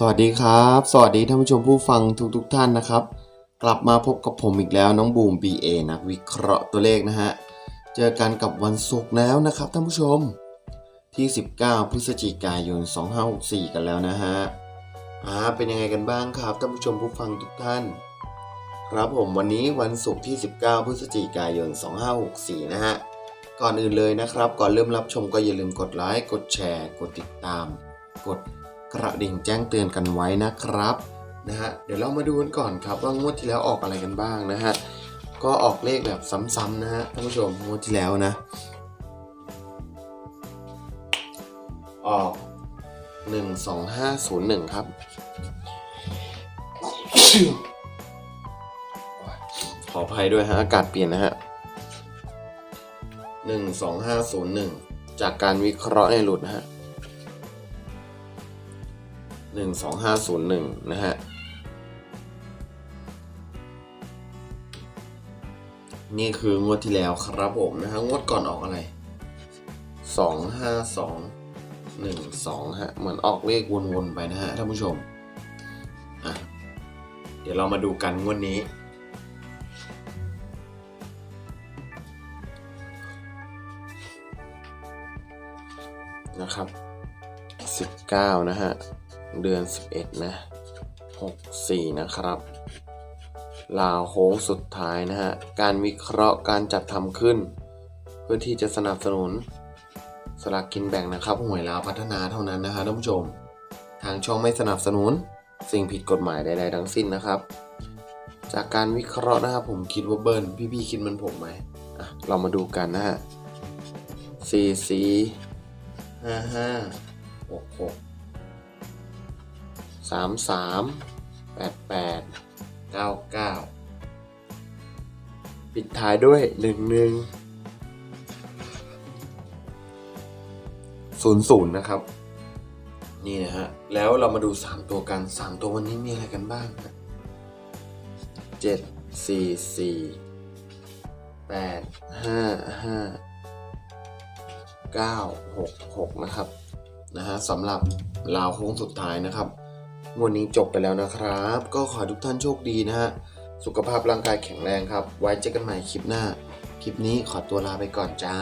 สวัสดีครับ สวัสดีท่านผู้ชมผู้ฟังทุกๆทท่านนะครับ กลับมาพบกับผมอีกแล้วน้องบูม BA นักวิเคราะห์ตัวเลขนะฮะ เจอกันกับวันศุกร์แล้วนะครับท่านผู้ชมที่ 19 พฤศจิกายน 2564 กันแล้วนะฮะอ่าเป็นยังไงกันบ้างครับท่านผู้ชมผู้ฟังทุกท่าน ครับผมวันนี้วันศุกร์ที่ 19 พฤศจิกายน 2564 นะฮะก่อนอื่นเลยนะครับ ก่อนเริ่มรับชมก็อย่าลืมกดไลค์กดแชร์ กดติดตาม กด กระดิ่งแจ้งเตือนกันไว้นะครับนะฮะเดี๋ยวเรามาดูกันก่อนครับว่างวดที่แล้วออกอะไรกันบ้างนะฮะก็ออกเลขแบบซ้ำๆนะฮะท่านผู้ชมงวดที่แล้วนะ ออก 12501 ครับ ขออภัยด้วยฮะอากาศเปลี่ยนนะฮะ 12501 จากการวิเคราะห์ในหลุดนะฮะ 12501 นะฮะ นี่คืองวดที่แล้วครับผมนะฮะ งวดก่อนออกอะไร 252 12 ฮะ เหมือนออกเลขวนๆไปนะฮะท่านผู้ชม อะ เดี๋ยวเรามาดูกันงวดนี้นะครับ 19 นะฮะ เดือน 11 นะ 64 นะครับลาวโค้งสุดท้ายนะฮะ การวิเคราะห์การจัดทำขึ้น เพื่อที่จะสนับสนุนสลากกินแบ่งนะครับหวยลาวพัฒนาเท่านั้นนะฮะท่านผู้ชม ทางช่องไม่สนับสนุน สิ่งผิดกฎหมายใดๆทั้งสิ้นนะครับ จากการวิเคราะห์นะครับผมคิดว่าเบิร์นพี่ๆคิดเหมันผมไหมอะเรามาดูกันนะฮะสี่สี่ห้าห้าหกหก สามสามแปดแปดเก้าเก้าปิดท้ายด้วยหนึ่งหนึ่งศูนย์ศูนย์นะครับ นี่นะฮะ แล้วเรามาดู3ตัวกัน3ตัววันนี้มีอะไรกันบ้างเจ็ดสี่สี่แปดห้าห้าเก้าหกหกนะครับ นะฮะสำหรับลาวโค้งสุดท้ายนะครับ วันนี้จบไปแล้วนะครับ ก็ขอทุกท่านโชคดีนะฮะ สุขภาพร่างกายแข็งแรงครับ ไว้เจอกันใหม่คลิปหน้า คลิปนี้ขอตัวลาไปก่อนจ้า